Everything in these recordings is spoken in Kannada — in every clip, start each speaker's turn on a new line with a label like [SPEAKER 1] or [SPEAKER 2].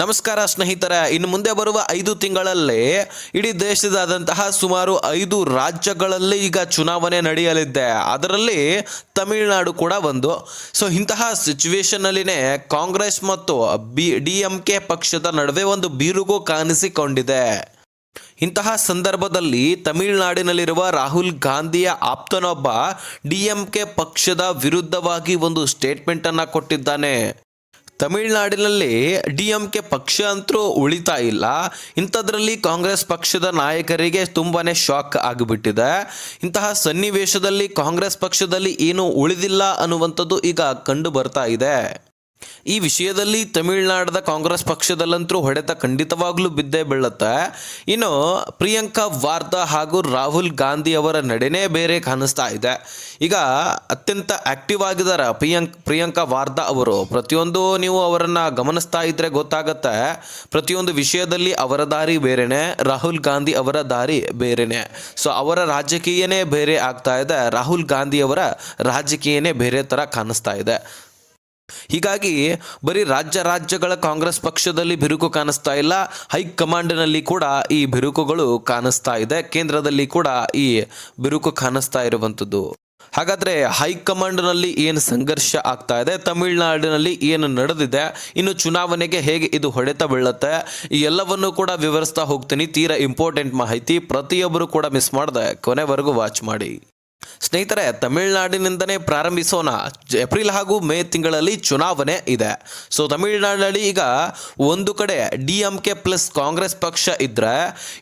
[SPEAKER 1] ನಮಸ್ಕಾರ ಸ್ನೇಹಿತರ, ಇನ್ನು ಮುಂದೆ ಬರುವ ಐದು ತಿಂಗಳಲ್ಲೇ ಇಡೀ ದೇಶದಾದಂತಹ ಸುಮಾರು ಐದು ರಾಜ್ಯಗಳಲ್ಲಿ ಈಗ ಚುನಾವಣೆ ನಡೆಯಲಿದೆ. ಅದರಲ್ಲಿ ತಮಿಳುನಾಡು ಕೂಡ ಒಂದು. ಸೊ ಇಂತಹ ಸಿಚುವೇಶನ್ನಲ್ಲಿನೇ ಕಾಂಗ್ರೆಸ್ ಮತ್ತು ಬಿ, ಡಿ ಎಂ ಕೆ ಪಕ್ಷದ ನಡುವೆ ಒಂದು ಬಿರುಗು ಕಾಣಿಸಿಕೊಂಡಿದೆ. ಇಂತಹ ಸಂದರ್ಭದಲ್ಲಿ ತಮಿಳುನಾಡಿನಲ್ಲಿರುವ ರಾಹುಲ್ ಗಾಂಧಿಯ ಆಪ್ತನೊಬ್ಬ ಡಿ ಎಂ ಕೆ ಪಕ್ಷದ ವಿರುದ್ಧವಾಗಿ ಒಂದು ಸ್ಟೇಟ್ಮೆಂಟನ್ನು ಕೊಟ್ಟಿದ್ದಾನೆ. ತಮಿಳುನಾಡಿನಲ್ಲಿ ಡಿ ಎಂ ಪಕ್ಷ ಅಂತೂ ಉಳಿತಾ ಇಲ್ಲ. ಇಂಥದ್ರಲ್ಲಿ ಕಾಂಗ್ರೆಸ್ ಪಕ್ಷದ ನಾಯಕರಿಗೆ ತುಂಬಾ ಶಾಕ್ ಆಗಿಬಿಟ್ಟಿದೆ. ಇಂತಹ ಸನ್ನಿವೇಶದಲ್ಲಿ ಕಾಂಗ್ರೆಸ್ ಪಕ್ಷದಲ್ಲಿ ಏನು ಉಳಿದಿಲ್ಲ ಅನ್ನುವಂಥದ್ದು ಈಗ ಕಂಡು ಬರ್ತಾ ಇದೆ. ಈ ವಿಷಯದಲ್ಲಿ ತಮಿಳುನಾಡದ ಕಾಂಗ್ರೆಸ್ ಪಕ್ಷದಲ್ಲಂತೂ ಹೊಡೆತ ಖಂಡಿತವಾಗ್ಲೂ ಬಿದ್ದೇ ಬೀಳುತ್ತೆ. ಇನ್ನು ಪ್ರಿಯಾಂಕಾ ವಾರ್ತಾ ಹಾಗೂ ರಾಹುಲ್ ಗಾಂಧಿ ಅವರ ನಡೆನೇ ಬೇರೆ ಕಾಣಿಸ್ತಾ ಇದೆ. ಈಗ ಅತ್ಯಂತ ಆಕ್ಟಿವ್ ಆಗಿದ್ದಾರೆ ಪ್ರಿಯಾಂಕ್, ಪ್ರಿಯಾಂಕಾ ವಾರ್ತಾ ಅವರು. ಪ್ರತಿಯೊಂದು ನೀವು ಅವರನ್ನ ಗಮನಿಸ್ತಾ ಇದ್ರೆ ಗೊತ್ತಾಗತ್ತೆ. ಪ್ರತಿಯೊಂದು ವಿಷಯದಲ್ಲಿ ಅವರ ದಾರಿ ಬೇರೆನೆ, ರಾಹುಲ್ ಗಾಂಧಿ ಅವರ ದಾರಿ ಬೇರೆನೆ. ಸೊ ಅವರ ರಾಜಕೀಯನೇ ಬೇರೆ ಆಗ್ತಾ ಇದೆ. ರಾಹುಲ್ ಗಾಂಧಿ ಅವರ ರಾಜಕೀಯನೇ ಬೇರೆ ತರ ಕಾಣಿಸ್ತಾ ಇದೆ. ಹೀಗಾಗಿ ಬರೀ ರಾಜ್ಯ ರಾಜ್ಯಗಳ ಕಾಂಗ್ರೆಸ್ ಪಕ್ಷದಲ್ಲಿ ಬಿರುಕು ಕಾಣಿಸ್ತಾ ಇಲ್ಲ. ಹೈಕಮಾಂಡ್ನಲ್ಲಿ ಕೂಡ ಈ ಬಿರುಕುಗಳು ಕಾಣಿಸ್ತಾ ಇದೆ. ಕೇಂದ್ರದಲ್ಲಿ ಕೂಡ ಈ ಬಿರುಕು ಕಾಣಿಸ್ತಾ ಇರುವಂಥದ್ದು. ಹಾಗಾದ್ರೆ ಹೈಕಮಾಂಡ್ನಲ್ಲಿ ಏನು ಸಂಘರ್ಷ ಆಗ್ತಾ ಇದೆ? ತಮಿಳುನಾಡಿನಲ್ಲಿ ಏನು ನಡೆದಿದೆ? ಇನ್ನು ಚುನಾವಣೆಗೆ ಹೇಗೆ ಇದು ಹೊಡೆತ ಬೀಳುತ್ತೆ? ಈ ಎಲ್ಲವನ್ನು ಕೂಡ ವಿವರಿಸ್ತಾ ಹೋಗ್ತೀನಿ. ತೀರಾ ಇಂಪಾರ್ಟೆಂಟ್ ಮಾಹಿತಿ ಪ್ರತಿಯೊಬ್ಬರು ಕೂಡ ಮಿಸ್ ಮಾಡದೆ. ಕೊನೆವರೆಗೂ ವಾಚ್ ಮಾಡಿ. ಸ್ನೇಹಿತರೆ, ತಮಿಳುನಾಡಿನಿಂದನೇ ಪ್ರಾರಂಭಿಸೋಣ. ಏಪ್ರಿಲ್ ಹಾಗೂ ಮೇ ತಿಂಗಳಲ್ಲಿ ಚುನಾವಣೆ ಇದೆ. ಸೊ ತಮಿಳುನಾಡಿನಲ್ಲಿ ಈಗ ಒಂದು ಕಡೆ D M K plus Congress ಪಕ್ಷ ಇದ್ರೆ,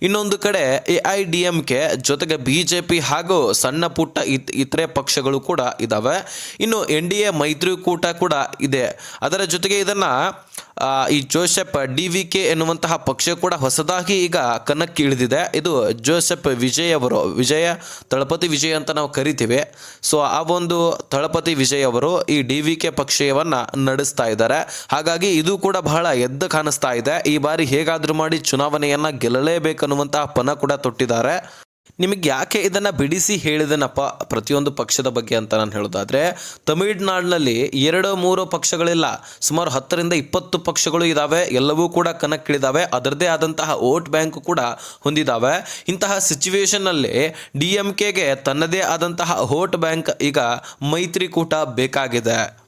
[SPEAKER 1] ಇನ್ನೊಂದು ಕಡೆ A I, D M K ಜೊತೆಗೆ ಬಿ ಜೆ ಪಿ ಹಾಗೂ ಸಣ್ಣ ಪುಟ್ಟ ಇತ್, ಇತರೆ ಪಕ್ಷಗಳು ಕೂಡ ಇದ್ದಾವೆ ಇನ್ನು ಎನ್ ಡಿ ಎ ಮೈತ್ರಿಕೂಟ ಕೂಡ ಇದೆ. ಅದರ ಜೊತೆಗೆ ಇದನ್ನ ಈ ಜೋಸೆಫ್ ಡಿ ವಿ ಕೆ ಎನ್ನುವಂತಹ ಪಕ್ಷ ಕೂಡ ಹೊಸದಾಗಿ ಈಗ ಕಣಕ್ಕೆ ಇಳಿದಿದೆ ಇದು ಜೋಸೆಫ್ ವಿಜಯ್ ಅವರು, ವಿಜಯ, ತಳಪತಿ ವಿಜಯ್ ಅಂತ ನಾವು ಕರಿತೀವಿ. ಸೊ ಆ ಒಂದು ತಳಪತಿ ವಿಜಯ್ ಅವರು ಈ ಡಿ ವಿ ಕೆ ಪಕ್ಷವನ್ನು ನಡೆಸ್ತಾ ಇದ್ದಾರೆ. ಹಾಗಾಗಿ ಇದು ಕೂಡ ಬಹಳ ಎದ್ದು ಕಾಣಿಸ್ತಾ ಇದೆ. ಈ ಬಾರಿ ಹೇಗಾದರೂ ಮಾಡಿ ಚುನಾವಣೆಯನ್ನು ಗೆಲ್ಲಲೇಬೇಕನ್ನುವಂತಹ ಪಣ ಕೂಡ ತೊಟ್ಟಿದ್ದಾರೆ. ನಿಮಗೆ ಯಾಕೆ ಇದನ್ನು ಬಿಡಿಸಿ ಹೇಳಿದನಪ್ಪ ಪ್ರತಿಯೊಂದು ಪಕ್ಷದ ಬಗ್ಗೆ ಅಂತ ನಾನು ಹೇಳೋದಾದರೆ, ತಮಿಳುನಾಡಿನಲ್ಲಿ ಎರಡು ಮೂರು ಪಕ್ಷಗಳಿಲ್ಲ. ಸುಮಾರು ಹತ್ತರಿಂದ ಇಪ್ಪತ್ತು ಪಕ್ಷಗಳು ಇದ್ದಾವೆ ಎಲ್ಲವೂ ಕೂಡ ಕಣಕ್ಕಿಳಿದಾವೆ. ಅದರದೇ ಆದಂತಹ ವೋಟ್ ಬ್ಯಾಂಕ್ ಕೂಡ ಹೊಂದಿದ್ದಾವೆ ಇಂತಹ ಸಿಚುವೇಶನ್ನಲ್ಲಿ ಡಿ ಎಂ ಕೆಗೆ ತನ್ನದೇ ಆದಂತಹ ವೋಟ್ ಬ್ಯಾಂಕ್ ಈಗ ಮೈತ್ರಿಕೂಟ ಬೇಕಾಗಿದೆ.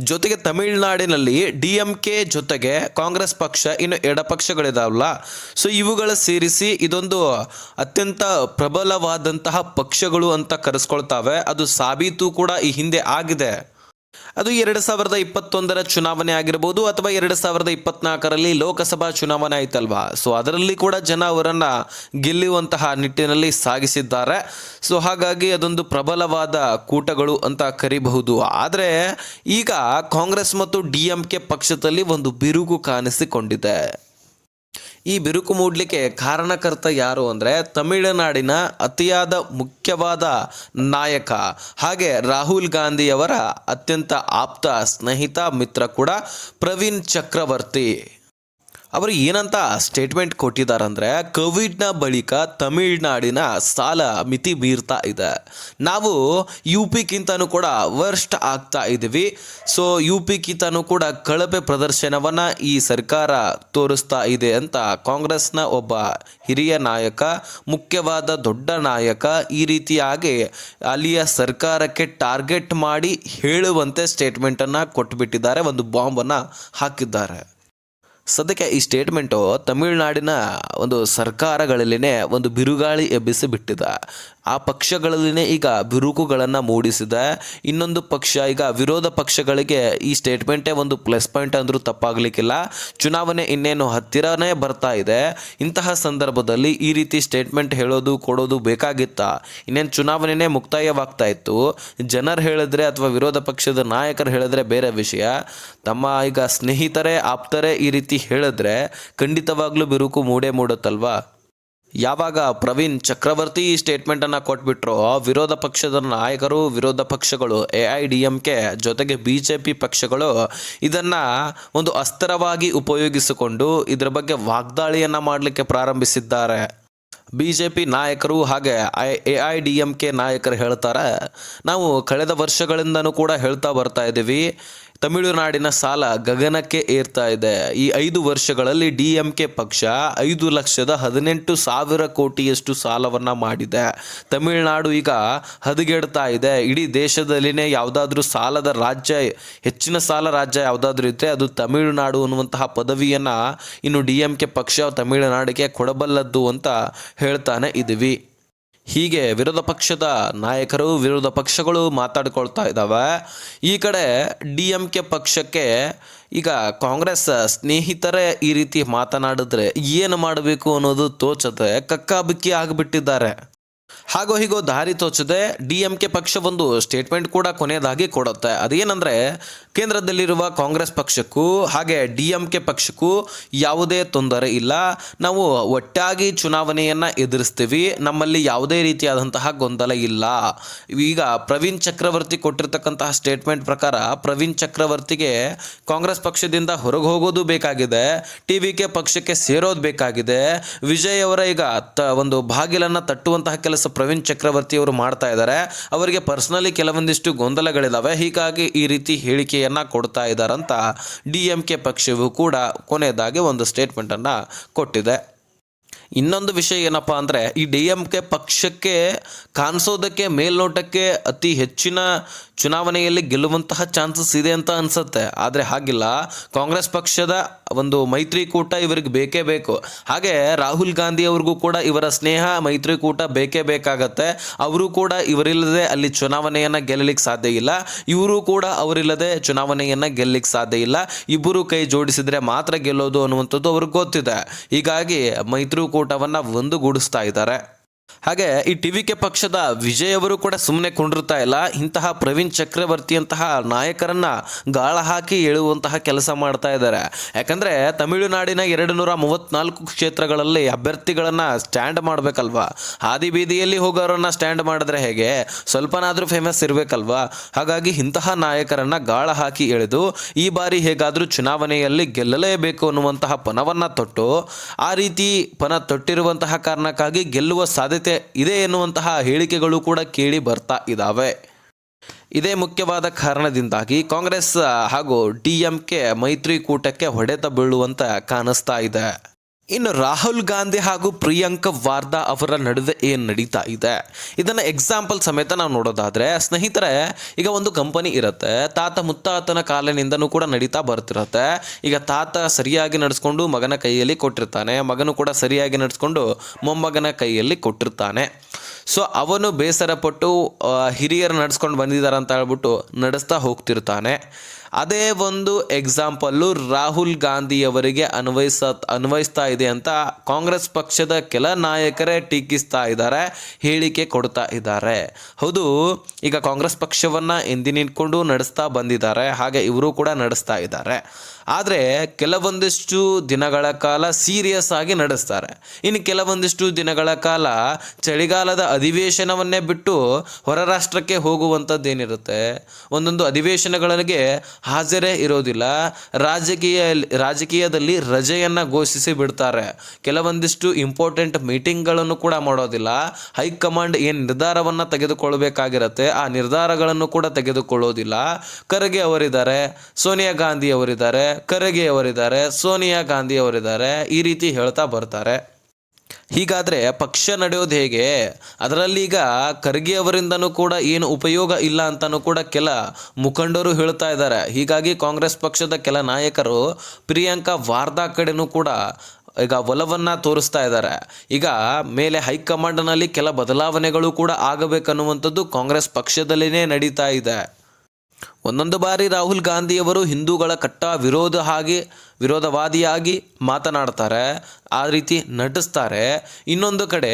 [SPEAKER 1] ಜೊತೆಗೆ ತಮಿಳುನಾಡಿನಲ್ಲಿ ಡಿ ಎಂ ಕೆ ಜೊತೆಗೆ ಕಾಂಗ್ರೆಸ್ ಪಕ್ಷ ಇನ್ನು ಎಡಪಕ್ಷಗಳಿದಾವಲ್ಲ. ಸೊ ಇವುಗಳ ಸೇರಿಸಿ ಇದೊಂದು ಅತ್ಯಂತ ಪ್ರಬಲವಾದಂತಹ ಪಕ್ಷಗಳು ಅಂತ ಕರೆಸ್ಕೊಳ್ತಾವೆ. ಅದು ಸಾಬೀತು ಕೂಡ ಈ ಹಿಂದೆ ಆಗಿದೆ. ಅದು ಎರಡು ಸಾವಿರದ ಇಪ್ಪತ್ತೊಂದರ ಚುನಾವಣೆ ಆಗಿರ್ಬೋದು ಅಥವಾ ಎರಡು ಸಾವಿರದ ಇಪ್ಪತ್ನಾಲ್ಕರಲ್ಲಿ ಲೋಕಸಭಾ ಚುನಾವಣೆ ಆಯ್ತಲ್ವಾ? ಸೊ ಅದರಲ್ಲಿ ಕೂಡ ಜನ ಅವರನ್ನ ಗೆಲ್ಲುವಂತಹ ನಿಟ್ಟಿನಲ್ಲಿ ಸಾಗಿಸಿದ್ದಾರೆ. ಸೊ ಹಾಗಾಗಿ ಅದೊಂದು ಪ್ರಬಲವಾದ ಕೂಟಗಳು ಅಂತ ಕರಿಬಹುದು. ಆದರೆ ಈಗ ಕಾಂಗ್ರೆಸ್ ಮತ್ತು ಡಿ ಎಂ ಕೆ ಪಕ್ಷದಲ್ಲಿ ಒಂದು ಬಿರುಕು ಕಾಣಿಸಿಕೊಂಡಿದೆ. ಈ ಬಿರುಕು ಮೂಡಲಿಕ್ಕೆ ಕಾರಣಕರ್ತ ಯಾರು ಅಂದರೆ ತಮಿಳುನಾಡಿನ ಅತಿಯಾದ ಮುಖ್ಯವಾದ ನಾಯಕ. ಹಾಗೆ ರಾಹುಲ್ ಗಾಂಧಿಯವರ ಅತ್ಯಂತ ಆಪ್ತ ಸ್ನೇಹಿತ, ಮಿತ್ರ ಕೂಡ ಪ್ರವೀಣ್ ಚಕ್ರವರ್ತಿ. ಅವರು ಏನಂತ ಸ್ಟೇಟ್ಮೆಂಟ್ ಕೊಟ್ಟಿದ್ದಾರಂದ್ರೆ, ಕೋವಿಡ್ನ ಬಳಿಕ ತಮಿಳುನಾಡಿನ ಸಾಲ ಮಿತಿ ಮೀರ್ತಾ ಇದೆ. ನಾವು ಯು ಪಿಗಿಂತನೂ ಕೂಡ ವರ್ಸ್ಟ್ ಆಗ್ತಾ ಇದ್ದೀವಿ. ಸೊ, ಯು ಪಿಗಿಂತನೂ ಕೂಡ ಕಳಪೆ ಪ್ರದರ್ಶನವನ್ನು ಈ ಸರ್ಕಾರ ತೋರಿಸ್ತಾ ಇದೆ ಅಂತ ಕಾಂಗ್ರೆಸ್ನ ಒಬ್ಬ ಹಿರಿಯ ನಾಯಕ, ಮುಖ್ಯವಾದ ದೊಡ್ಡ ನಾಯಕ ಈ ರೀತಿಯಾಗಿ ಅಲ್ಲಿಯ ಸರ್ಕಾರಕ್ಕೆ ಟಾರ್ಗೆಟ್ ಮಾಡಿ ಹೇಳುವಂತೆ ಸ್ಟೇಟ್ಮೆಂಟನ್ನು ಕೊಟ್ಟುಬಿಟ್ಟಿದ್ದಾರೆ ಒಂದು ಬಾಂಬನ್ನು ಹಾಕಿದ್ದಾರೆ. ಸದ್ಯಕ್ಕೆ ಈ ಸ್ಟೇಟ್ಮೆಂಟು ತಮಿಳುನಾಡಿನ ಒಂದು ಸರ್ಕಾರಗಳಲ್ಲಿನೇ ಒಂದು ಬಿರುಗಾಳಿ ಎಬ್ಬಿಸಿ ಬಿಟ್ಟಿದೆ ಆ ಪಕ್ಷಗಳಲ್ಲಿನೇ ಈಗ ಬಿರುಕುಗಳನ್ನು ಮೂಡಿಸಿದೆ. ಇನ್ನೊಂದು ಪಕ್ಷ, ಈಗ ವಿರೋಧ ಪಕ್ಷಗಳಿಗೆ ಈ ಸ್ಟೇಟ್ಮೆಂಟೇ ಒಂದು ಪ್ಲಸ್ ಪಾಯಿಂಟ್ ಅಂದರೂ ತಪ್ಪಾಗಲಿಕ್ಕಿಲ್ಲ. ಚುನಾವಣೆ ಇನ್ನೇನು ಹತ್ತಿರನೇ ಬರ್ತಾ ಇದೆ. ಇಂತಹ ಸಂದರ್ಭದಲ್ಲಿ ಈ ರೀತಿ ಸ್ಟೇಟ್ಮೆಂಟ್ ಹೇಳೋದು, ಕೊಡೋದು ಬೇಕಾಗಿತ್ತ? ಇನ್ನೇನು ಚುನಾವಣೆನೇ ಮುಕ್ತಾಯವಾಗ್ತಾ ಇತ್ತು. ಜನರು ಹೇಳಿದ್ರೆ ಅಥವಾ ವಿರೋಧ ಪಕ್ಷದ ನಾಯಕರು ಹೇಳಿದ್ರೆ ಬೇರೆ ವಿಷಯ. ತಮ್ಮ ಈಗ ಸ್ನೇಹಿತರೇ, ಆಪ್ತರೇ ಈ ರೀತಿ ಹೇಳಿದ್ರೆ ಖಂಡಿತವಾಗ್ಲೂ ಬಿರುಕು ಮೂಡೇ ಮೂಡುತ್ತಲ್ವಾ? ಯಾವಾಗ ಪ್ರವೀಣ್ ಚಕ್ರವರ್ತಿ ಈ ಸ್ಟೇಟ್ಮೆಂಟನ್ನು ಕೊಟ್ಬಿಟ್ರೋ ವಿರೋಧ ಪಕ್ಷದ ನಾಯಕರು, ವಿರೋಧ ಪಕ್ಷಗಳು, A I D M K ಜೊತೆಗೆ ಬಿ ಜೆ ಪಿ ಪಕ್ಷಗಳು ಇದನ್ನು ಒಂದು ಅಸ್ತ್ರವಾಗಿ ಉಪಯೋಗಿಸಿಕೊಂಡು ಇದರ ಬಗ್ಗೆ ವಾಗ್ದಾಳಿಯನ್ನು ಮಾಡಲಿಕ್ಕೆ ಪ್ರಾರಂಭಿಸಿದ್ದಾರೆ. ಬಿ ಜೆ ಪಿ ನಾಯಕರು ಹಾಗೆ A I D M K ನಾಯಕರು ಹೇಳ್ತಾರೆ, ನಾವು ಕಳೆದ ವರ್ಷಗಳಿಂದನೂ ಕೂಡ ಹೇಳ್ತಾ ಬರ್ತಾ ಇದ್ದೀವಿ ತಮಿಳುನಾಡಿನ ಸಾಲ ಗಗನಕ್ಕೆ ಏರ್ತಾ ಇದೆ. ಈ ಐದು ವರ್ಷಗಳಲ್ಲಿ ಡಿ ಎಂ ಕೆ ಪಕ್ಷ ಐದು ಲಕ್ಷದ ಹದಿನೆಂಟು ಸಾವಿರ ಕೋಟಿಯಷ್ಟು ಸಾಲವನ್ನು ಮಾಡಿದೆ. ತಮಿಳುನಾಡು ಈಗ ಹದಗೆಡ್ತಾ ಇದೆ. ಇಡೀ ದೇಶದಲ್ಲಿನೇ ಯಾವುದಾದ್ರೂ ಸಾಲದ ರಾಜ್ಯ, ಹೆಚ್ಚಿನ ಸಾಲ ರಾಜ್ಯ ಯಾವುದಾದ್ರೂ ಇದ್ದರೆ ಅದು ತಮಿಳುನಾಡು ಅನ್ನುವಂತಹ ಪದವಿಯನ್ನು ಇನ್ನು ಡಿ ಎಂ ಕೆ ಪಕ್ಷ ತಮಿಳುನಾಡಿಗೆ ಕೊಡಬಲ್ಲದ್ದು ಅಂತ ಹೇಳ್ತಾನೆ ಇದ್ದೀವಿ ಹೀಗೆ ವಿರೋಧ ಪಕ್ಷದ ನಾಯಕರು, ವಿರೋಧ ಪಕ್ಷಗಳು ಮಾತಾಡ್ಕೊಳ್ತಾ ಇದ್ದಾವೆ. ಈ ಕಡೆ ಡಿ ಎಂ ಕೆ ಪಕ್ಷಕ್ಕೆ ಈಗ ಕಾಂಗ್ರೆಸ್ ಸ್ನೇಹಿತರೇ ಈ ರೀತಿ ಮಾತನಾಡಿದ್ರೆ ಏನು ಮಾಡಬೇಕು ಅನ್ನೋದು ತೋಚದೆ ಕಕ್ಕಾಬಿಕ್ಕಿ ಆಗಿಬಿಟ್ಟಿದ್ದಾರೆ. ಹಾಗೋ ಹೀಗೋ ದಾರಿ ತೋಚದೆ ಡಿ ಎಂ ಕೆ ಪಕ್ಷ ಒಂದು ಸ್ಟೇಟ್ಮೆಂಟ್ ಕೂಡ ಕೊನೆಯದಾಗಿ ಕೊಡುತ್ತೆ. ಅದೇನೆಂದರೆ, ಕೇಂದ್ರದಲ್ಲಿರುವ ಕಾಂಗ್ರೆಸ್ ಪಕ್ಷಕ್ಕೂ, ಹಾಗೆ ಡಿ ಎಂ ಕೆ ಪಕ್ಷಕ್ಕೂ ಯಾವುದೇ ತೊಂದರೆ ಇಲ್ಲ. ನಾವು ಒಟ್ಟಾಗಿ ಚುನಾವಣೆಯನ್ನು ಎದುರಿಸ್ತೀವಿ. ನಮ್ಮಲ್ಲಿ ಯಾವುದೇ ರೀತಿಯಾದಂತಹ ಗೊಂದಲ ಇಲ್ಲ. ಈಗ ಪ್ರವೀಣ್ ಚಕ್ರವರ್ತಿ ಕೊಟ್ಟಿರ್ತಕ್ಕಂತಹ ಸ್ಟೇಟ್ಮೆಂಟ್ ಪ್ರಕಾರ ಪ್ರವೀಣ್ ಚಕ್ರವರ್ತಿಗೆ ಕಾಂಗ್ರೆಸ್ ಪಕ್ಷದಿಂದ ಹೊರಗೆ ಹೋಗೋದು ಬೇಕಾಗಿದೆ. ಟಿ ಕೆ ಪಕ್ಷಕ್ಕೆ ಸೇರೋದು ಬೇಕಾಗಿದೆ. ವಿಜಯ್ ಅವರ ಈಗ ಒಂದು ಬಾಗಿಲನ್ನು ತಟ್ಟುವಂತಹ ಕೆಲಸ ಪ್ರವೀಣ್ ಚಕ್ರವರ್ತಿ ಅವರು ಮಾಡ್ತಾ ಇದ್ದಾರೆ. ಅವರಿಗೆ ಪರ್ಸನಲಿ ಕೆಲವೊಂದಿಷ್ಟು ಗೊಂದಲಗಳಿದಾವೆ. ಹೀಗಾಗಿ ಈ ರೀತಿ ಹೇಳಿಕೆಯನ್ನ ಕೊಡ್ತಾ ಇದ್ದಾರಂತ ಡಿ ಎಂ ಕೆ ಪಕ್ಷವು ಕೂಡ ಕೊನೆಯದಾಗಿ ಒಂದು ಸ್ಟೇಟ್ಮೆಂಟನ್ನು ಕೊಟ್ಟಿದೆ. ಇನ್ನೊಂದು ವಿಷಯ ಏನಪ್ಪ ಅಂದರೆ ಈ ಡಿ ಎಂ ಕೆ ಪಕ್ಷಕ್ಕೆ ಕಾಣಿಸೋದಕ್ಕೆ, ಮೇಲ್ನೋಟಕ್ಕೆ ಅತಿ ಹೆಚ್ಚಿನ ಚುನಾವಣೆಯಲ್ಲಿ ಗೆಲ್ಲುವಂತಹ ಚಾನ್ಸಸ್ ಇದೆ ಅಂತ ಅನಿಸುತ್ತೆ. ಆದರೆ ಹಾಗಿಲ್ಲ. ಕಾಂಗ್ರೆಸ್ ಪಕ್ಷದ ಒಂದು ಮೈತ್ರಿಕೂಟ ಇವರಿಗೆ ಬೇಕೇ ಬೇಕು. ಹಾಗೆ ರಾಹುಲ್ ಗಾಂಧಿ ಅವ್ರಿಗೂ ಕೂಡ ಇವರ ಸ್ನೇಹ ಮೈತ್ರಿಕೂಟ ಬೇಕೇ ಬೇಕಾಗತ್ತೆ. ಅವರು ಕೂಡ ಇವರಿಲ್ಲದೆ ಅಲ್ಲಿ ಚುನಾವಣೆಯನ್ನು ಗೆಲ್ಲಲಿಕ್ಕೆ ಸಾಧ್ಯ ಇಲ್ಲ. ಇವರು ಕೂಡ ಅವರಿಲ್ಲದೆ ಚುನಾವಣೆಯನ್ನು ಗೆಲ್ಲಲಿಕ್ಕೆ ಸಾಧ್ಯ ಇಲ್ಲ. ಇಬ್ಬರು ಕೈ ಜೋಡಿಸಿದರೆ ಮಾತ್ರ ಗೆಲ್ಲೋದು ಅನ್ನುವಂಥದ್ದು ಅವ್ರಿಗೆ ಗೊತ್ತಿದೆ. ಹೀಗಾಗಿ ಮೈತ್ರಿಕೂಟವನ್ನು ಒಂದುಗೂಡಿಸ್ತಾ ಇದ್ದಾರೆ. ಹಾಗೆ ಈ ಟಿ ವಿ ಕೆ ಪಕ್ಷದ ವಿಜಯ್ ಅವರು ಕೂಡ ಸುಮ್ಮನೆ ಕುಂಡಿರ್ತಾ ಇಲ್ಲ. ಇಂತಹ ಪ್ರವೀಣ್ ಚಕ್ರವರ್ತಿಯಂತಹ ನಾಯಕರನ್ನ ಗಾಳ ಹಾಕಿ ಎಳುವಂತಹ ಕೆಲಸ ಮಾಡ್ತಾ ಇದ್ದಾರೆ. ಯಾಕಂದ್ರೆ ತಮಿಳುನಾಡಿನ ಎರಡು ನೂರ ಮೂವತ್ನಾಲ್ಕು ಕ್ಷೇತ್ರಗಳಲ್ಲಿ ಅಭ್ಯರ್ಥಿಗಳನ್ನ ಸ್ಟ್ಯಾಂಡ್ ಮಾಡಬೇಕಲ್ವಾ? ಹಾದಿ ಬೀದಿಯಲ್ಲಿ ಹೋಗೋರನ್ನ ಸ್ಟ್ಯಾಂಡ್ ಮಾಡಿದ್ರೆ ಹೇಗೆ? ಸ್ವಲ್ಪನಾದರೂ ಫೇಮಸ್ ಇರಬೇಕಲ್ವಾ? ಹಾಗಾಗಿ ಇಂತಹ ನಾಯಕರನ್ನ ಗಾಳ ಹಾಕಿ ಎಳೆದು ಈ ಬಾರಿ ಹೇಗಾದರೂ ಚುನಾವಣೆಯಲ್ಲಿ ಗೆಲ್ಲಲೇಬೇಕು ಅನ್ನುವಂತಹ ಪಣವನ್ನ ತೊಟ್ಟು, ಆ ರೀತಿ ಪಣ ತೊಟ್ಟಿರುವಂತಹ ಕಾರಣಕ್ಕಾಗಿ ಗೆಲ್ಲುವ ಸಾಧ್ಯತೆ ಇದೆ ಎನ್ನುವಂತಹ ಹೇಳಿಕೆಗಳು ಕೂಡ ಕೇಳಿ ಬರ್ತಾ ಇದ್ದಾವೆ ಇದೇ ಮುಖ್ಯವಾದ ಕಾರಣದಿಂದಾಗಿ ಕಾಂಗ್ರೆಸ್ ಹಾಗೂ ಡಿ ಎಂ ಕೆ ಮೈತ್ರಿಕೂಟಕ್ಕೆ ಹೊಡೆತ ಬೀಳುವಂತೆ ಕಾಣಿಸ್ತಾ ಇದೆ. ಇನ್ನು ರಾಹುಲ್ ಗಾಂಧಿ ಹಾಗೂ ಪ್ರಿಯಾಂಕ ವಾರ್ದಾ ಅವರ ನಡುವೆ ಏನು ನಡೀತಾ ಇದೆ? ಇದನ್ನು ಎಕ್ಸಾಂಪಲ್ ಸಮೇತ ನಾವು ನೋಡೋದಾದರೆ, ಸ್ನೇಹಿತರೆ, ಈಗ ಒಂದು ಕಂಪನಿ ಇರುತ್ತೆ, ತಾತ ಮುತ್ತಾತನ ಕಾಲಿನಿಂದನೂ ಕೂಡ ನಡೀತಾ ಬರ್ತಿರತ್ತೆ. ಈಗ ತಾತ ಸರಿಯಾಗಿ ನಡೆಸ್ಕೊಂಡು ಮಗನ ಕೈಯಲ್ಲಿ ಕೊಟ್ಟಿರ್ತಾನೆ, ಮಗನು ಕೂಡ ಸರಿಯಾಗಿ ನಡೆಸ್ಕೊಂಡು ಮೊಮ್ಮಗನ ಕೈಯಲ್ಲಿ ಕೊಟ್ಟಿರ್ತಾನೆ. ಸೊ ಅವನು ಬೇಸರ ಪಟ್ಟು ಆ, ಹಿರಿಯರು ನಡೆಸ್ಕೊಂಡು ಬಂದಿದ್ದಾರೆ ಅಂತ ಹೇಳ್ಬಿಟ್ಟು ನಡೆಸ್ತಾ ಹೋಗ್ತಿರ್ತಾನೆ. ಅದೇ ಒಂದು ಎಕ್ಸಾಂಪಲ್ಲು ರಾಹುಲ್ ಗಾಂಧಿಯವರಿಗೆ ಅನ್ವಯಿಸ ಅನ್ವಯಿಸ್ತಾ ಇದೆ ಅಂತ ಕಾಂಗ್ರೆಸ್ ಪಕ್ಷದ ಕೆಲ ನಾಯಕರೇ ಟೀಕಿಸ್ತಾ ಇದ್ದಾರೆ ಹೇಳಿಕೆ ಕೊಡ್ತಾ ಇದ್ದಾರೆ. ಹೌದು ಈಗ ಕಾಂಗ್ರೆಸ್ ಪಕ್ಷವನ್ನು ಎಂದಿನಿಟ್ಕೊಂಡು ನಡೆಸ್ತಾ ಬಂದಿದ್ದಾರೆ ಹಾಗೆ ಇವರು ಕೂಡ ನಡೆಸ್ತಾ ಇದ್ದಾರೆ. ಆದರೆ ಕೆಲವೊಂದಿಷ್ಟು ದಿನಗಳ ಕಾಲ ಸೀರಿಯಸ್ ಆಗಿ ನಡೆಸ್ತಾರೆ. ಇನ್ನು ಕೆಲವೊಂದಿಷ್ಟು ದಿನಗಳ ಕಾಲ ಚಳಿಗಾಲದ ಅಧಿವೇಶನವನ್ನೇ ಬಿಟ್ಟು ಹೊರ ರಾಷ್ಟ್ರಕ್ಕೆ ಹೋಗುವಂಥದ್ದೇನಿರುತ್ತೆ ಒಂದೊಂದು ಅಧಿವೇಶನಗಳಿಗೆ ಹಾಜರೇ ಇರೋದಿಲ್ಲ. ರಾಜಕೀಯ, ರಾಜಕೀಯದಲ್ಲಿ ರಜೆಯನ್ನು ಘೋಷಿಸಿ ಬಿಡ್ತಾರೆ. ಕೆಲವೊಂದಿಷ್ಟು ಇಂಪಾರ್ಟೆಂಟ್ ಮೀಟಿಂಗ್ಗಳನ್ನು ಕೂಡ ಮಾಡೋದಿಲ್ಲ. ಹೈಕಮಾಂಡ್ ಏನು ನಿರ್ಧಾರವನ್ನು ತೆಗೆದುಕೊಳ್ಳಬೇಕಾಗಿರುತ್ತೆ ಆ ನಿರ್ಧಾರಗಳನ್ನು ಕೂಡ ತೆಗೆದುಕೊಳ್ಳೋದಿಲ್ಲ. ಖರ್ಗೆ ಅವರಿದ್ದಾರೆ, ಸೋನಿಯಾ ಗಾಂಧಿ ಅವರಿದ್ದಾರೆ ಖರ್ಗೆ ಅವರಿದ್ದಾರೆ ಸೋನಿಯಾ ಗಾಂಧಿ ಅವರಿದ್ದಾರೆ ಈ ರೀತಿ ಹೇಳ್ತಾ ಬರ್ತಾರೆ. ಹೀಗಾದ್ರೆ ಪಕ್ಷ ನಡೆಯೋದು ಹೇಗೆ? ಅದರಲ್ಲಿ ಈಗ ಖರ್ಗೆ ಅವರಿಂದನೂ ಕೂಡ ಏನು ಉಪಯೋಗ ಇಲ್ಲ ಅಂತಲೂ ಕೂಡ ಕೆಲ ಮುಖಂಡರು ಹೇಳ್ತಾ ಇದ್ದಾರೆ. ಹೀಗಾಗಿ ಕಾಂಗ್ರೆಸ್ ಪಕ್ಷದ ಕೆಲ ನಾಯಕರು ಪ್ರಿಯಾಂಕಾ ವಾರ್ದಾ ಕಡೆನೂ ಕೂಡ ಈಗ ಒಲವನ್ನು ತೋರಿಸ್ತಾ ಇದ್ದಾರೆ. ಈಗ ಮೇಲೆ ಹೈಕಮಾಂಡ್ನಲ್ಲಿ ಕೆಲ ಬದಲಾವಣೆಗಳು ಕೂಡ ಆಗಬೇಕನ್ನುವಂಥದ್ದು ಕಾಂಗ್ರೆಸ್ ಪಕ್ಷದಲ್ಲಿನೇ ನಡೀತಾ ಇದೆ. ಒಂದೊಂದು ಬಾರಿ ರಾಹುಲ್ ಗಾಂಧಿಯವರು ಹಿಂದೂಗಳ ಕಟ್ಟ ವಿರೋಧ ಹಾಗೆ, ವಿರೋಧವಾದಿಯಾಗಿ ಮಾತನಾಡ್ತಾರೆ, ಆ ರೀತಿ ನಟಿಸ್ತಾರೆ. ಇನ್ನೊಂದು ಕಡೆ,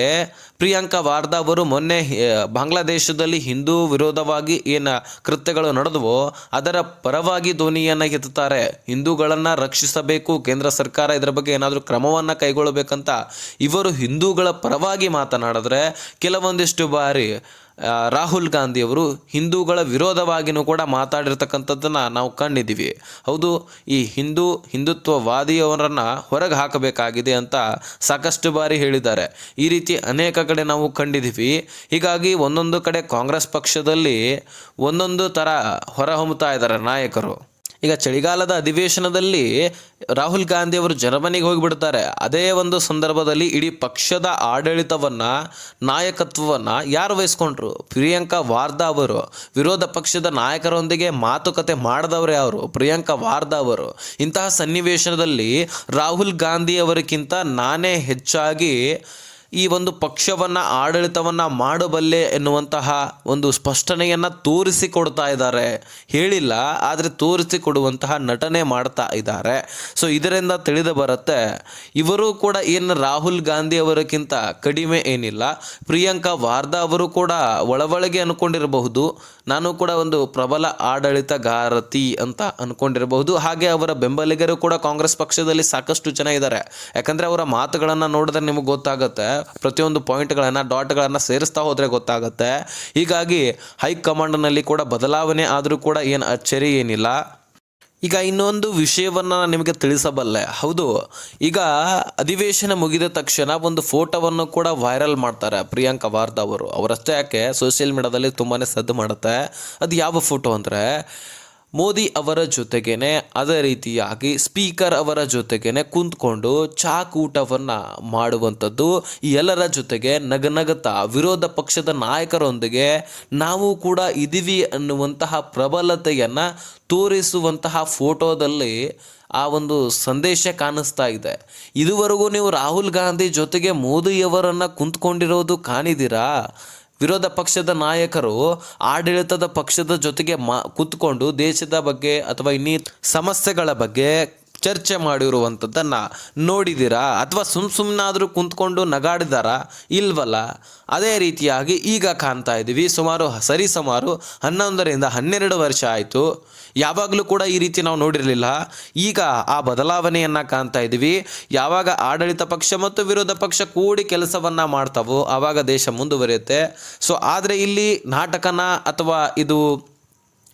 [SPEAKER 1] ಪ್ರಿಯಾಂಕಾ ವಾರ್ದಾ ಅವರು ಮೊನ್ನೆ ಬಾಂಗ್ಲಾದೇಶದಲ್ಲಿ ಹಿಂದೂ ವಿರೋಧವಾಗಿ ಏನು ಕೃತ್ಯಗಳು ನಡೆದವೋ, ಅದರ ಪರವಾಗಿ ಧ್ವನಿಯನ್ನು ಎತ್ತುತ್ತಾರೆ ಹಿಂದೂಗಳನ್ನು ರಕ್ಷಿಸಬೇಕು, ಕೇಂದ್ರ ಸರ್ಕಾರ ಇದರ ಬಗ್ಗೆ ಏನಾದರೂ ಕ್ರಮವನ್ನು ಕೈಗೊಳ್ಳಬೇಕಂತ ಇವರು ಹಿಂದೂಗಳ ಪರವಾಗಿ ಮಾತನಾಡಿದ್ರೆ, ಕೆಲವೊಂದಿಷ್ಟು ಬಾರಿ ರಾಹುಲ್ ಗಾಂಧಿ ಅವರು ಹಿಂದೂಗಳ ವಿರೋಧವಾಗಿಯೂ ಕೂಡ ಮಾತಾಡಿರ್ತಕ್ಕಂಥದ್ದನ್ನು ನಾವು ಕಂಡಿದ್ದೀವಿ. ಹೌದು, ಈ ಹಿಂದೂ ಹಿಂದುತ್ವವಾದಿಯವರನ್ನು ಹೊರಗೆ ಹಾಕಬೇಕಾಗಿದೆ ಅಂತ ಸಾಕಷ್ಟು ಬಾರಿ ಹೇಳಿದ್ದಾರೆ. ಈ ರೀತಿ ಅನೇಕ ಕಡೆ ನಾವು ಕಂಡಿದ್ದೀವಿ. ಹೀಗಾಗಿ ಒಂದೊಂದು ಕಡೆ ಕಾಂಗ್ರೆಸ್ ಪಕ್ಷದಲ್ಲಿ ಒಂದೊಂದು ಥರ ಹೊರಹೊಮ್ಮುತ್ತಾ ಇದ್ದಾರೆ ನಾಯಕರು. ಈಗ ಚಳಿಗಾಲದ ಅಧಿವೇಶನದಲ್ಲಿ ರಾಹುಲ್ ಗಾಂಧಿ ಅವರು ಜರ್ಮನಿಗೆ ಹೋಗಿಬಿಡ್ತಾರೆ. ಅದೇ ಒಂದು ಸಂದರ್ಭದಲ್ಲಿ ಇಡೀ ಪಕ್ಷದ ಆಡಳಿತವನ್ನು, ನಾಯಕತ್ವವನ್ನು ಯಾರು ವಹಿಸ್ಕೊಂಡ್ರು? ಪ್ರಿಯಾಂಕಾ ವಾರ್ದಾ ಅವರು. ವಿರೋಧ ಪಕ್ಷದ ನಾಯಕರೊಂದಿಗೆ ಮಾತುಕತೆ ಮಾಡಿದವರೇ ಅವರು, ಪ್ರಿಯಾಂಕಾ ವಾರ್ದಾ ಅವರು. ಇಂತಹ ಸನ್ನಿವೇಶದಲ್ಲಿ ರಾಹುಲ್ ಗಾಂಧಿ ಅವರಿಗಿಂತ ನಾನೇ ಹೆಚ್ಚಾಗಿ ಈ ಒಂದು ಪಕ್ಷವನ್ನು, ಆಡಳಿತವನ್ನು ಮಾಡಬಲ್ಲೆ ಎನ್ನುವಂತಹ ಒಂದು ಸ್ಪಷ್ಟನೆಯನ್ನು ತೋರಿಸಿಕೊಡ್ತಾ ಇದ್ದಾರೆ. ಹೇಳಿಲ್ಲ, ಆದರೆ ತೋರಿಸಿಕೊಡುವಂತಹ ನಟನೆ ಮಾಡ್ತಾ ಇದ್ದಾರೆ. ಸೊ ಇದರಿಂದ ತಿಳಿದು ಬರುತ್ತೆ, ಇವರು ಕೂಡ ಏನು ರಾಹುಲ್ ಗಾಂಧಿ ಅವರಕ್ಕಿಂತ ಕಡಿಮೆ ಏನಿಲ್ಲ. ಪ್ರಿಯಾಂಕಾ ವಾರ್ದಾ ಅವರು ಕೂಡ ಒಳವಳಗೆ ಅನ್ಕೊಂಡಿರಬಹುದು. ನಾನು ಕೂಡ ಒಂದು ಪ್ರಬಲ ಆಡಳಿತಗಾರತಿ ಅಂತ ಅಂದ್ಕೊಂಡಿರಬಹುದು ಹಾಗೆ ಅವರ ಬೆಂಬಲಿಗರು ಕೂಡ ಕಾಂಗ್ರೆಸ್ ಪಕ್ಷದಲ್ಲಿ ಸಾಕಷ್ಟು ಜನ ಇದ್ದಾರೆ. ಯಾಕಂದರೆ ಅವರ ಮಾತುಗಳನ್ನು ನೋಡಿದ್ರೆ ನಿಮಗೆ ಗೊತ್ತಾಗುತ್ತೆ. ಪ್ರತಿಯೊಂದು ಪಾಯಿಂಟ್ಗಳನ್ನು, ಡಾಟ್ಗಳನ್ನು ಸೇರಿಸ್ತಾ ಹೋದರೆ ಗೊತ್ತಾಗುತ್ತೆ. ಹೀಗಾಗಿ ಹೈಕಮಾಂಡ್ನಲ್ಲಿ ಕೂಡ ಬದಲಾವಣೆ ಆದರೂ ಕೂಡ ಏನು ಅಚ್ಚರಿ ಏನಿಲ್ಲ. ಈಗ ಇನ್ನೊಂದು ವಿಷಯವನ್ನು ನಾನು ನಿಮಗೆ ತಿಳಿಸಬಲ್ಲೆ. ಹೌದು, ಈಗ ಅಧಿವೇಶನ ಮುಗಿದ ತಕ್ಷಣ ಒಂದು ಫೋಟೋವನ್ನು ಕೂಡ ವೈರಲ್ ಮಾಡ್ತಾರೆ ಪ್ರಿಯಾಂಕಾ ವಾರ್ದಾ ಅವರು. ಅವರಷ್ಟೇ ಯಾಕೆ, ಸೋಷಿಯಲ್ ಮೀಡಿಯಾದಲ್ಲಿ ತುಂಬಾ ಸದ್ದು ಮಾಡುತ್ತೆ. ಅದು ಯಾವ ಫೋಟೋ ಅಂದರೆ ಮೋದಿ ಅವರ ಜೊತೆಗೇನೆ, ಅದೇ ರೀತಿಯಾಗಿ ಸ್ಪೀಕರ್ ಅವರ ಜೊತೆಗೇನೆ ಕುಂತ್ಕೊಂಡು ಚಾಕೂಟವನ್ನು ಮಾಡುವಂಥದ್ದು ಎಲ್ಲರ ಜೊತೆಗೆ ನಗನಗತ ವಿರೋಧ ಪಕ್ಷದ ನಾಯಕರೊಂದಿಗೆ ನಾವು ಕೂಡ ಇದ್ದೀವಿ ಅನ್ನುವಂತಹ ಪ್ರಬಲತೆಯನ್ನು ತೋರಿಸುವಂತಹ ಫೋಟೋದಲ್ಲಿ ಆ ಒಂದು ಸಂದೇಶ ಕಾಣಿಸ್ತಾ ಇದೆ. ಇದುವರೆಗೂ ನೀವು ರಾಹುಲ್ ಗಾಂಧಿ ಜೊತೆಗೆ ಮೋದಿಯವರನ್ನು ಕುಂತ್ಕೊಂಡಿರೋದು ಕಾಣಿದ್ದೀರಾ ವಿರೋಧ ಪಕ್ಷದ ನಾಯಕರು ಆಡಳಿತದ ಪಕ್ಷದ ಜೊತೆಗೆ ಮಾ ಕೂತ್ಕೊಂಡು ದೇಶದ ಬಗ್ಗೆ ಅಥವಾ ಇನ್ನಿತ್ ಸಮಸ್ಯೆಗಳ ಬಗ್ಗೆ ಚರ್ಚೆ ಮಾಡಿರುವಂಥದ್ದನ್ನು ನೋಡಿದ್ದೀರಾ ಅಥವಾ ಸುಮ್ಮ ಸುಮ್ಮನಾದರೂ ಕುಂತ್ಕೊಂಡು ನಗಾಡಿದಾರ? ಇಲ್ವಲ್ಲ? ಅದೇ ರೀತಿಯಾಗಿ ಈಗ ಕಾಣ್ತಾ ಇದ್ದೀವಿ. ಸುಮಾರು ಸರಿ ಸುಮಾರು ಹನ್ನೊಂದರಿಂದ ಹನ್ನೆರಡು ವರ್ಷ ಆಯಿತು. ಯಾವಾಗಲೂ ಕೂಡ ಈ ರೀತಿ ನಾವು ನೋಡಿರಲಿಲ್ಲ. ಈಗ ಆ ಬದಲಾವಣೆಯನ್ನು ಕಾಣ್ತಾ ಇದ್ದೀವಿ. ಯಾವಾಗ ಆಡಳಿತ ಪಕ್ಷ ಮತ್ತು ವಿರೋಧ ಪಕ್ಷ ಕೂಡಿ ಕೆಲಸವನ್ನು ಮಾಡ್ತಾವೋ ಆವಾಗ ದೇಶ ಮುಂದುವರಿಯುತ್ತೆ. ಸೊ ಆದರೆ ಇಲ್ಲಿ ನಾಟಕನ ಅಥವಾ ಇದು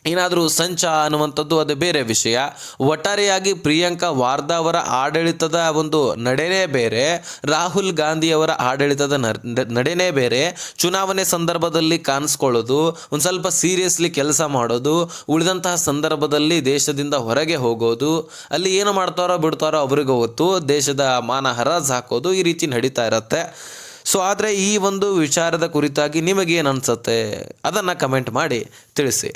[SPEAKER 1] ಏನಾದರೂ ಸಂಚ ಅನ್ನುವಂಥದ್ದು ಅದು ಬೇರೆ ವಿಷಯ. ಒಟ್ಟಾರೆಯಾಗಿ ಪ್ರಿಯಾಂಕಾ ವಾರ್ದಾ ಅವರ ಆಡಳಿತದ ಒಂದು ನಡೆನೇ ಬೇರೆ. ರಾಹುಲ್ ಗಾಂಧಿ ಅವರ ಆಡಳಿತದ ನಡೆನೇ ಬೇರೆ. ಚುನಾವಣೆ ಸಂದರ್ಭದಲ್ಲಿ ಕಾಣಿಸ್ಕೊಳ್ಳೋದು, ಒಂದು ಸ್ವಲ್ಪ ಸೀರಿಯಸ್ಲಿ ಕೆಲಸ ಮಾಡೋದು, ಉಳಿದಂತಹ ಸಂದರ್ಭದಲ್ಲಿ ದೇಶದಿಂದ ಹೊರಗೆ ಹೋಗೋದು, ಅಲ್ಲಿ ಏನು ಮಾಡ್ತಾರೋ ಬಿಡ್ತಾರೋ ಅವ್ರಿಗೆ ಗೊತ್ತು, ದೇಶದ ಮಾನ ಹರಾಜ್ ಹಾಕೋದು ಈ ರೀತಿ ನಡೀತಾ ಇರತ್ತೆ. ಸೊ, ಆದರೆ ಈ ಒಂದು ವಿಚಾರದ ಕುರಿತಾಗಿ ನಿಮಗೇನು ಅನಿಸುತ್ತೆ? ಅದನ್ನು ಕಮೆಂಟ್ ಮಾಡಿ ತಿಳಿಸಿ.